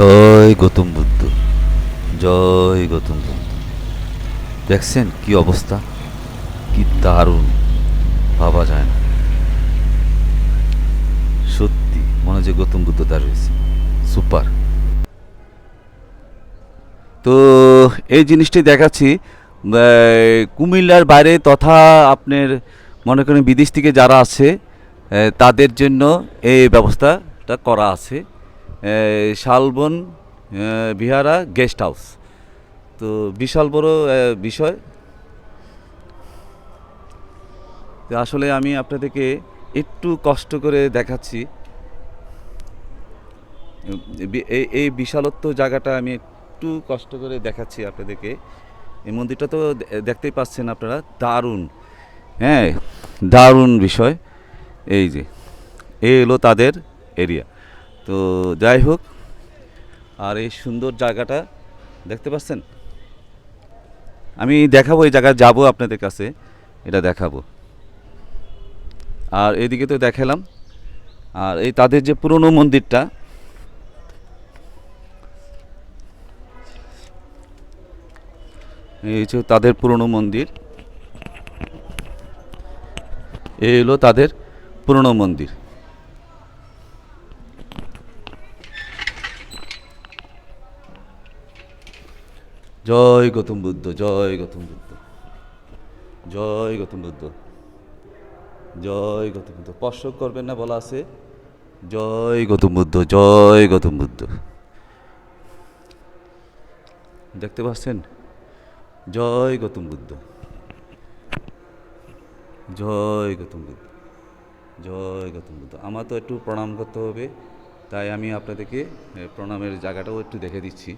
জয় গৌতম বুদ্ধ, জয় গৌতম বুদ্ধ। দেখছেন কি অবস্থা? কি দারুণ, ভাবা যায় না। সত্যি মনে যে গৌতম বুদ্ধ দাঁড় হয়েছে। সুপার। তো এই জিনিসটি দেখাচ্ছি কুমিল্লার বাইরে তথা আপনার মনে করেন বিদেশ থেকে যারা আছে তাদের জন্য এই ব্যবস্থাটা করা আছে। Shalban Vihara guest house. তো বিশাল বড় বিষয়। আসলে আমি আপনাদেরকে একটু কষ্ট করে দেখাচ্ছি। এই বিশালত্ব জায়গাটা আমি একটু কষ্ট করে দেখাচ্ছি আপনাদেরকে। এই মন্দিরটা তো দেখতেই পাচ্ছেন আপনারা, দারুণ। হ্যাঁ দারুণ বিষয়। এই যে এই হলো তাদের এরিয়া তো যাই হোক, আর এই সুন্দর জায়গাটা দেখতে পাচ্ছেন? আমি দেখাবো এই জায়গায়, যাব আপনাদের কাছে, এটা দেখাবো। আর এদিকে তো দেখালাম, আর এই তাদের যে পুরনো মন্দিরটা, এই হচ্ছে তাদের পুরনো মন্দির। এই হলো তাদের পুরনো মন্দির। জয় গৌতম বুদ্ধ, জয় গৌতম বুদ্ধ, জয় গৌতম বুদ্ধ, জয় গৌতম বুদ্ধ। স্পর্শ করবেন না, বলা আছে। জয় গৌতম বুদ্ধ, জয় গৌতম বুদ্ধ। দেখতে পাচ্ছেন? জয় গৌতম বুদ্ধ, জয় গৌতম বুদ্ধ, জয় গৌতম বুদ্ধ। আমার তো একটু প্রণাম করতে হবে, তাই আমি আপনাদেরকে প্রণামের জায়গাটাও একটু দেখে দিচ্ছি।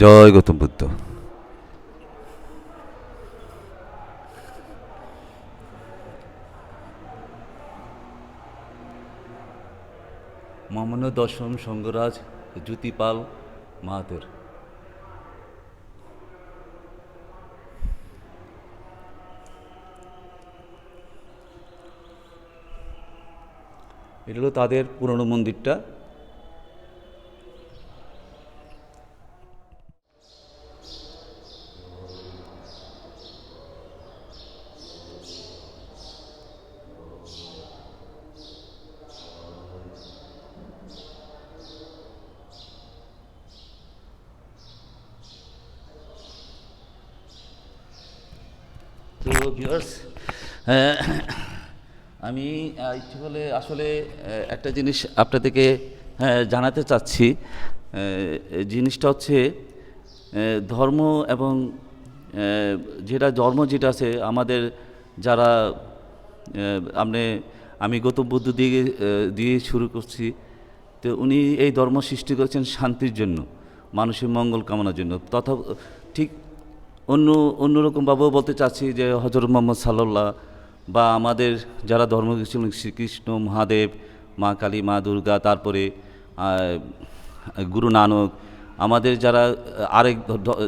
জয় গৌতম বুদ্ধ। মামন্য দশম সঙ্গরাজ জ্যোতিপাল মাহাতের। এটা হলো তাদের পুরনো মন্দিরটা। তো ভিউয়ার্স আমি আহ, ইচ্ছে হলে আসলে একটা জিনিস আপনাদেরকে জানাতে চাচ্ছি। জিনিসটা হচ্ছে ধর্ম এবং যেটা ধর্ম যেটা আছে আমাদের যারা আপনি আমি গৌতম বুদ্ধ দিয়ে দিয়ে শুরু করছি তো উনি এই ধর্ম সৃষ্টি করেছেন শান্তির জন্য মানুষের মঙ্গল কামনার জন্য। তথা ঠিক অন্য অন্যরকমভাবেও বলতে চাচ্ছি যে হজরত মোহাম্মদ সাল্লাল্লাহ বা আমাদের যারা ধর্ম ছিলেন, শ্রীকৃষ্ণ, মহাদেব, মা কালী, মা দুর্গা, তারপরে গুরু নানক, আমাদের যারা আরেক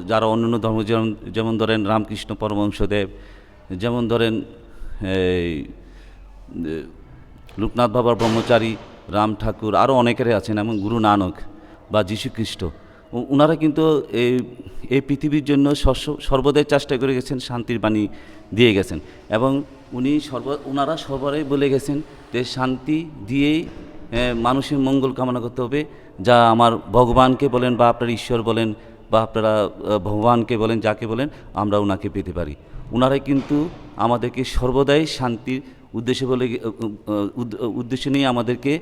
যারা অন্যান্য ধর্ম যেমন যেমন ধরেন রামকৃষ্ণ পরমহংসদেব, যেমন ধরেন লোকনাথ বাবার ব্রহ্মচারী, রাম ঠাকুর আরও অনেকেরই আছেন, এমন গুরু নানক বা যীশু খ্রিস্ট ও- ওনারা কিন্তু এই এই পৃথিবীর জন্য সর্বদাই চেষ্টা করে গেছেন শান্তির বাণী দিয়ে গেছেন। এবং উনি সর্ব ওনারা সবারই বলে গেছেন যে শান্তি দিয়েই মানুষের মঙ্গল কামনা করতে হবে। যা আমার ভগবানকে বলেন বা আপনার ঈশ্বর বলেন বা আপনারা ভগবানকে বলেন, যাকে বলেন, আমরা ওনাকে পেতে পারি। ওনারাই কিন্তু আমাদেরকে সর্বদাই শান্তির উদ্দেশ্যে বলে উদ্দেশ্য নিয়ে আমাদেরকে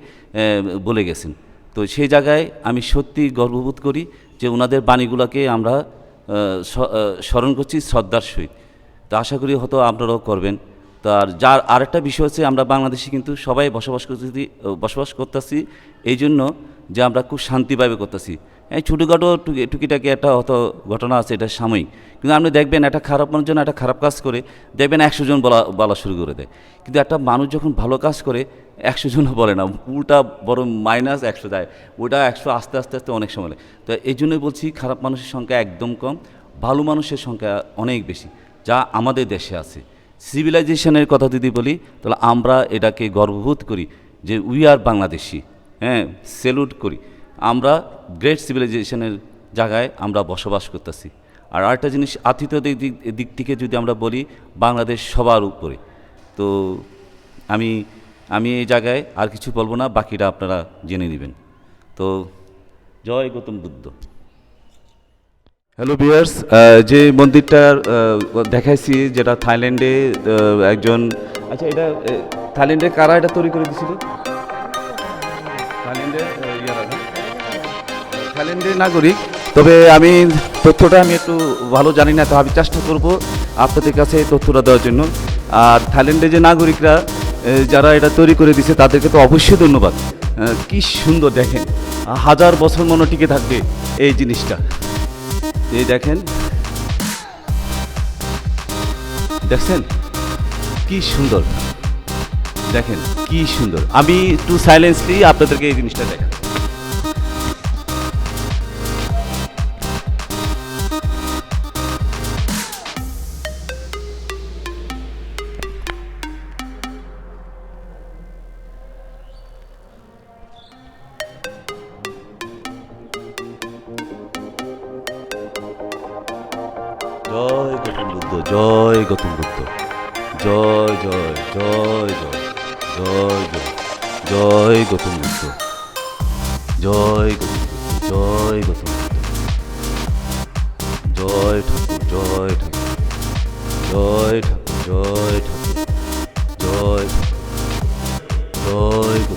বলে গেছেন। তো সেই জায়গায় আমি সত্যি গর্ববোধ করি যে ওনাদের বাণীগুলোকে আমরা স্মরণ করছি শ্রদ্ধার সহিত। তো আশা করি হয়তো আপনারাও করবেন। তো আর যার আরেকটা বিষয় হচ্ছে আমরা বাংলাদেশে কিন্তু সবাই বসবাস করতেছি বসবাস করতেছি এই জন্য যে আমরা খুব শান্তিভাবে করতেছি। এই ছোটোখাটো টুকি, টুকিটাকি একটা হয়তো ঘটনা আছে, এটা সাময়িক। কিন্তু আপনি দেখবেন একটা খারাপ মানুষজন একটা খারাপ কাজ করে, দেখবেন একশো জন বলা বলা শুরু করে দেয়। কিন্তু একটা মানুষ যখন ভালো কাজ করে, একশো জনও বলে না, উল্টা বড় মাইনাস একশো দেয়, ওটা একশো আস্তে আস্তে আস্তে অনেক সময় লাগে। তো এই জন্যই বলছি, খারাপ মানুষের সংখ্যা একদম কম, ভালো মানুষের সংখ্যা অনেক বেশি, যা আমাদের দেশে আছে। সিভিলাইজেশনের কথা যদি বলি, তাহলে আমরা এটাকে গর্ববোধ করি যে উই আর বাংলাদেশি হ্যাঁ সেলুট করি। আমরা গ্রেট সিভিলাইজেশনের জায়গায় আমরা বসবাস করতেছি। আর আরেকটা জিনিস আতিথ্যদের দিক দিক থেকে যদি আমরা বলি বাংলাদেশ সবার উপরে। তো আমি আমি এই জায়গায় আর কিছু বলব না বাকিটা আপনারা জেনে নেবেন। তো জয় গৌতম বুদ্ধ। হ্যালো বিয়ার্স যে মন্দিরটার আহ, দেখাইছি যেটা থাইল্যান্ডে একজন আচ্ছা এটা থাইল্যান্ডে কারা এটা তৈরি করে দিয়েছিল থাইল্যান্ডের নাগরিক তবে আমি তথ্যটা আমি একটু ভালো জানি না, তো আমি চেষ্টা করব আপনাদের কাছে তথ্যটা দেওয়ার জন্য। আর থাইল্যান্ডের যে নাগরিকরা যারা এটা তৈরি করে দিছে, তাদেরকে তো অবশ্যই ধন্যবাদ। কি সুন্দর দেখেন, হাজার বছর মনে টিকে থাকবে এই জিনিসটা। এই দেখেন, দেখছেন? কি সুন্দর। দেখেন, কি সুন্দর। আমি একটু সাইলেন্সলি আপনাদেরকে এই জিনিসটা দেখাই। জয় গৌতম বুদ্ধ। জয় জয় জয় জয় জয় জয় জয় গৌতম বুদ্ধ। জয় গৌতম জয় গৌতম বুদ্ধ। জয় ঠাকুর জয় ঠাকুর। জয় ঠাকুর জয় ঠাকুর। জয় জয়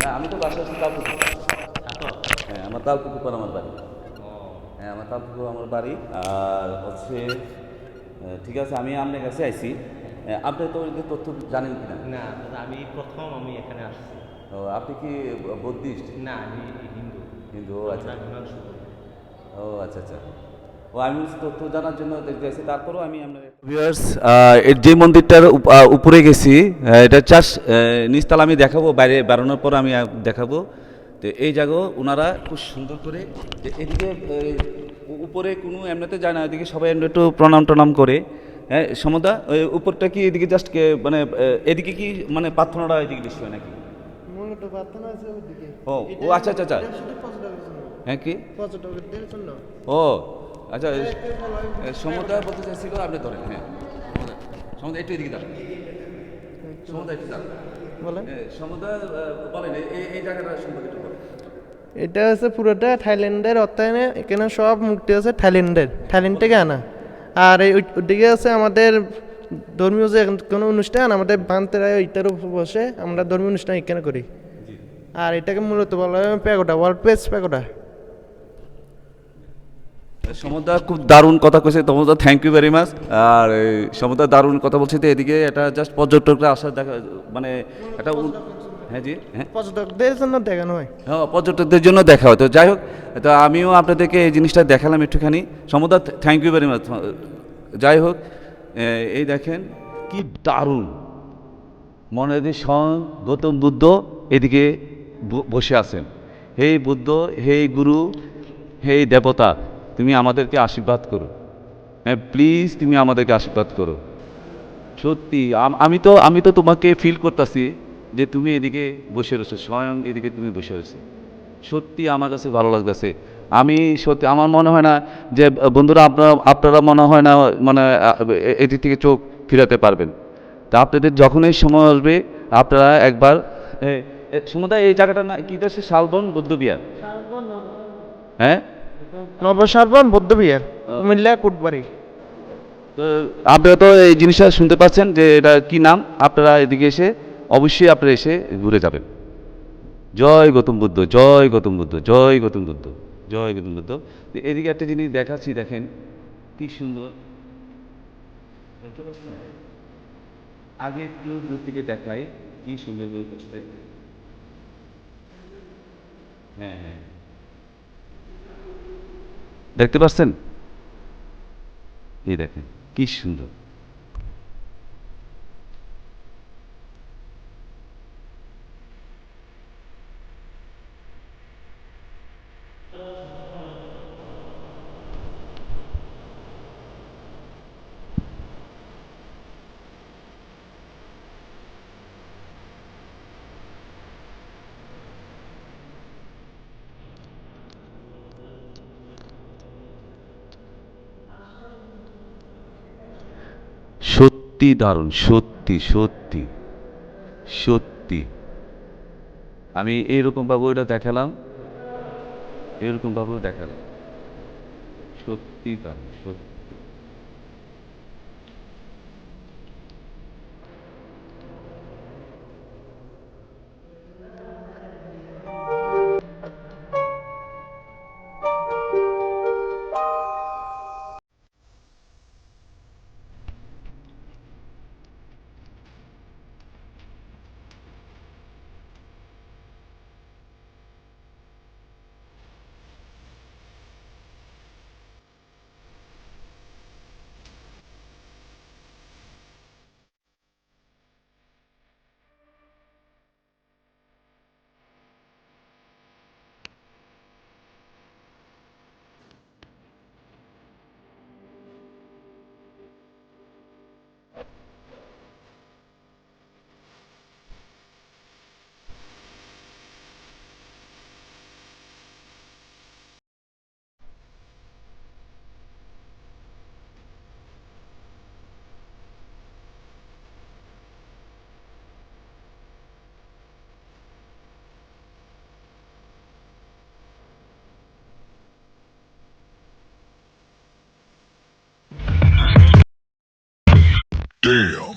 না আমি তো বাসা আছি তালপুকুর হ্যাঁ আমার তালপুকুর আমার বাড়ি। হ্যাঁ আমার তালপুকুর আমার বাড়ি। আর হচ্ছে ঠিক আছে আমি আপনার কাছে আইছি। আপনি তো তথ্য জানেন কিনা? না আমি প্রথম আমি এখানে আসছি। ও, আপনি কি বুদ্ধিস্ট? না আমি হিন্দু। হিন্দু ও আচ্ছা। ও আচ্ছা আচ্ছা। ও আমি তথ্য জানার জন্য দেখতে তারপরেও আমি আপনার ভিউয়ার্স যে মন্দিরটার উপরে গেছি এটা চাষ নিচতলা আমি দেখাবো বাইরে বেরোনোর পর আমি দেখাবো। তো এই জায়গাও ওনারা খুব সুন্দর করে এদিকে উপরে কোনো এমনিতে যায় না এদিকে সবাই এমনি একটু প্রণাম টনাম করে। হ্যাঁ সমদা ওই উপরটা কি এদিকে জাস্ট মানে এদিকে কি মানে প্রার্থনাটা এদিকে বেশি হয় নাকি? মূলত প্রার্থনা আছে ওদিকে। ও ও আচ্ছা আচ্ছা আচ্ছা। হ্যাঁ কি? ও আচ্ছা সমুদ্র বলতে চাইছিল আপনি ধরেন হ্যাঁ। সমুদ্র একটু এদিকে দাঁড়ান। সমুদ্র একটু দাঁড়ান। বলেন। সমুদ্র বলেন এই জায়গাটা সম্পর্কে একটু বলেন। এটা হচ্ছে পুরোটা থাইল্যান্ডের অর্থায়নে এখানে সব মূর্তি আছে থাইল্যান্ডের থাইল্যান্ড থেকে আনা। আর এই ওদিকে আছে আমাদের ধর্মীয় যে কোনো অনুষ্ঠান আমাদের বান্তেরা ওইটার উপর বসে আমরা ধর্মীয় অনুষ্ঠান এখানে করি। আর এটাকে মূলত বলা হয় প্যাগোটা ওয়ার্ল্ড পেস প্যাগোটা সমুদ্র খুব দারুণ কথা কইছে। তোমাদের থ্যাংক ইউ ভেরি মাচ আর এই সমুদ্র দারুণ কথা বলছে তো এদিকে এটা জাস্ট পর্যটকরা আসা দেখা মানে এটা হ্যাঁ জি হ্যাঁ। পর্যটকদের জন্য দেখানো হয়। হ্যাঁ পর্যটকদের জন্য দেখা হয়। তো যাই হোক তো আমিও আপনাদেরকে এই জিনিসটা দেখালাম একটুখানি। সমুদ্র থ্যাংক ইউ ভেরি মাচ যাই হোক এই দেখেন কি দারুণ। মনে হয় যে স্বয়ং গৌতম বুদ্ধ এদিকে বসে আছেন। হে বুদ্ধ হে গুরু হে দেবতা। তুমি আমাদেরকে আশীর্বাদ করো। হ্যাঁ প্লিজ তুমি আমাদেরকে আশীর্বাদ করো। সত্যি আমি তো আমি তো তোমাকে ফিল করতেছি যে তুমি এদিকে বসে রয়েছো স্বয়ং এদিকে তুমি বসে রয়েছো। সত্যি আমার কাছে ভালো লাগতেছে। আমি সত্যি আমার মনে হয় না যে বন্ধুরা আপনারা আপনারা মনে হয় না মানে এদিক থেকে চোখ ফিরাতে পারবেন। তা আপনাদের যখনই সময় আসবে আপনারা একবার সমুদায় এই জায়গাটার না কি হচ্ছে? শালবন বৌদ্ধবিহার। হ্যাঁ? নবসার্বন বৌদ্ধ বিহার কুমিল্লা কুটবাড়ি। তো আপনারা তো এই জিনিসটা শুনতে পাচ্ছেন যে এটা কি নাম? আপনারা এদিকে এসে অবশ্যই আপনারা এসে ঘুরে যাবেন। জয় গৌতম বুদ্ধ জয় গৌতম বুদ্ধ জয় গৌতম বুদ্ধ জয় গৌতম বুদ্ধ। এদিকে একটা জিনিস দেখাচ্ছি দেখেন কি সুন্দর। আগে একটু দূর থেকে দেখাই কি সুন্দর হ্যাঁ হ্যাঁ। দেখতে পাচ্ছেন? এই দেখেন কি সুন্দর। সত্যি দারুণ, সত্যি সত্যি সত্যি। আমি এইরকম ভাবে ওইটা দেখালাম এরকম ভাবেও দেখালাম। সত্যি দারুণ, সত্যি। Yeah.